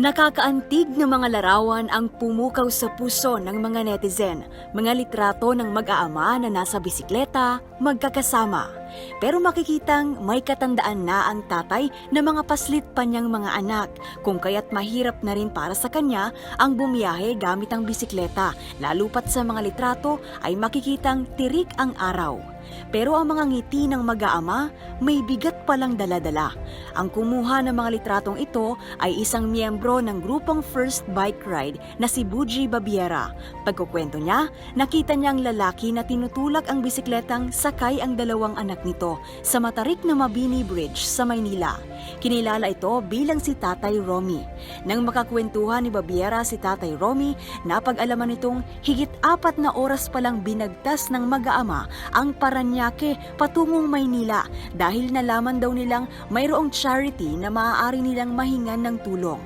Nakakaantig na mga larawan ang pumukaw sa puso ng mga netizen, mga litrato ng mag-aama na nasa bisikleta, magkakasama. Pero makikitang may katandaan na ang tatay na mga paslit pa niyang mga anak, kung kaya't mahirap na rin para sa kanya ang bumiyahe gamit ang bisikleta, lalo pat sa mga litrato ay makikitang tirik ang araw. Pero ang mga ngiti ng mag-aama may bigat palang daladala. Ang kumuha ng mga litratong ito ay isang miyembro ng grupong First Bike Ride na si Buji Babiera. Pagkukwento niya, nakita niya ang lalaki na tinutulak ang bisikletang sakay ang dalawang anak nito sa matarik na Mabini Bridge sa Maynila. Kinilala ito bilang si Tatay Romy. Nang makakwentuhan ni Babiera si Tatay Romy, napag-alaman nitong higit apat na oras palang binagtas ng mag-aama ang Paranaque patungong Maynila dahil nalaman daw nilang mayroong charity na maaari nilang mahingan ng tulong.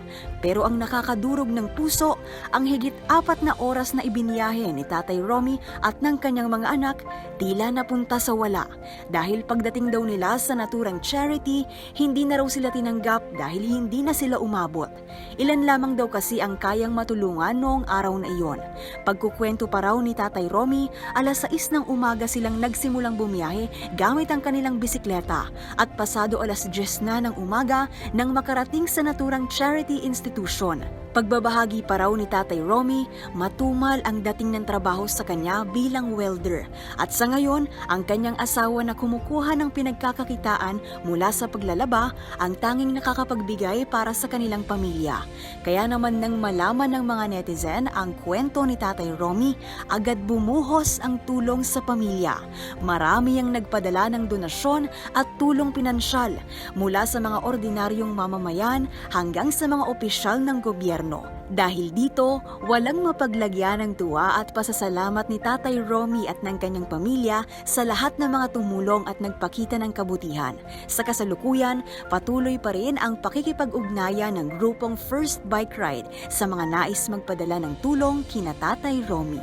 Pero ang nakakadurog ng puso, ang higit apat na oras na ibiniyahe ni Tatay Romy at ng kanyang mga anak, tila napunta sa wala. Dahil pagdating daw nila sa naturang charity, hindi na raw sila tinanggap dahil hindi na sila umabot. Ilan lamang daw kasi ang kayang matulungan noong araw na iyon. Pagkukwento pa raw ni Tatay Romy, alas 6 ng umaga silang nagsimulang bumiyahe gamit ang kanilang bisikleta at pasado alas 10 na ng umaga nang makarating sa naturang charity institution. Pagbabahagi pa raw ni Tatay Romy, matumal ang dating ng trabaho sa kanya bilang welder. At sa ngayon, ang kanyang asawa na kumukuha ng pinagkakakitaan mula sa paglalaba ang tanging nakakapagbigay para sa kanilang pamilya. Kaya naman nang malaman ng mga netizen ang kwento ni Tatay Romy, agad bumuhos ang tulong sa pamilya. Marami ang nagpadala ng donasyon at tulong pinansyal mula sa mga ordinaryong mamamayan hanggang sa mga opisyal ng gobyerno. Dahil dito, walang mapaglagyan ng tuwa at pasasalamat ni Tatay Romy at ng kanyang pamilya sa lahat ng mga tumulong at nagpakita ng kabutihan. Sa kasalukuyan, patuloy pa rin ang pakikipag-ugnayan ng grupong First Bike Ride sa mga nais magpadala ng tulong kina Tatay Romy.